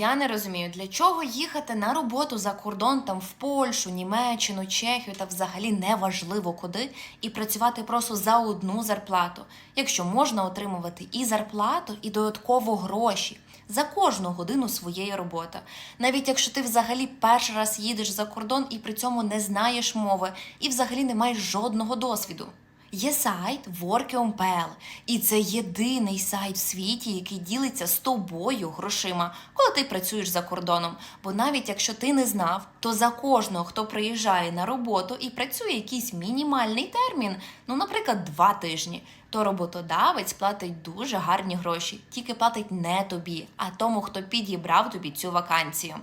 Я не розумію, для чого їхати на роботу за кордон там в Польщу, Німеччину, Чехію та взагалі неважливо куди, і працювати просто за одну зарплату, якщо можна отримувати і зарплату, і додатково гроші за кожну годину своєї роботи. Навіть якщо ти взагалі перший раз їдеш за кордон і при цьому не знаєш мови, і взагалі не маєш жодного досвіду. Є сайт Workium.pl, і це єдиний сайт в світі, який ділиться з тобою грошима, коли ти працюєш за кордоном. Бо навіть якщо ти не знав, то за кожного, хто приїжджає на роботу і працює якийсь мінімальний термін, ну, наприклад, два тижні, то роботодавець платить дуже гарні гроші, тільки платить не тобі, а тому, хто підібрав тобі цю вакансію.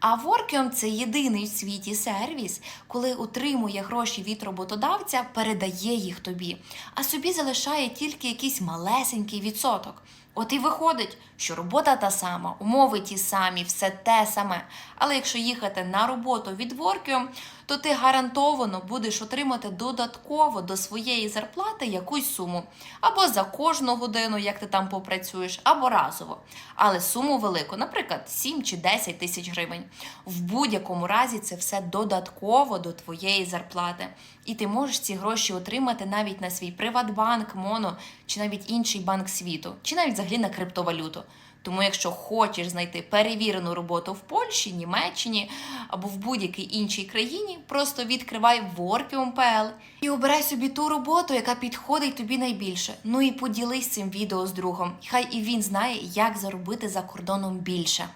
А Workium – це єдиний в світі сервіс, коли утримує гроші від роботодавця, передає їх тобі, а собі залишає тільки якийсь малесенький відсоток. От і виходить, що робота та сама, умови ті самі, все те саме. Але якщо їхати на роботу від Workium, то ти гарантовано будеш отримати додатково до своєї зарплати якусь суму. Або за кожну годину, як ти там попрацюєш, або разово. Але суму велику, наприклад, 7 чи 10 тисяч гривень. В будь-якому разі це все додатково до твоєї зарплати. І ти можеш ці гроші отримати навіть на свій Приватбанк, Моно, чи навіть інший банк світу, чи навіть взагалі на криптовалюту. Тому, якщо хочеш знайти перевірену роботу в Польщі, Німеччині або в будь-якій іншій країні, просто відкривай Workium.pl і обирай собі ту роботу, яка підходить тобі найбільше. Ну і поділись цим відео з другом. Хай і він знає, як заробити за кордоном більше.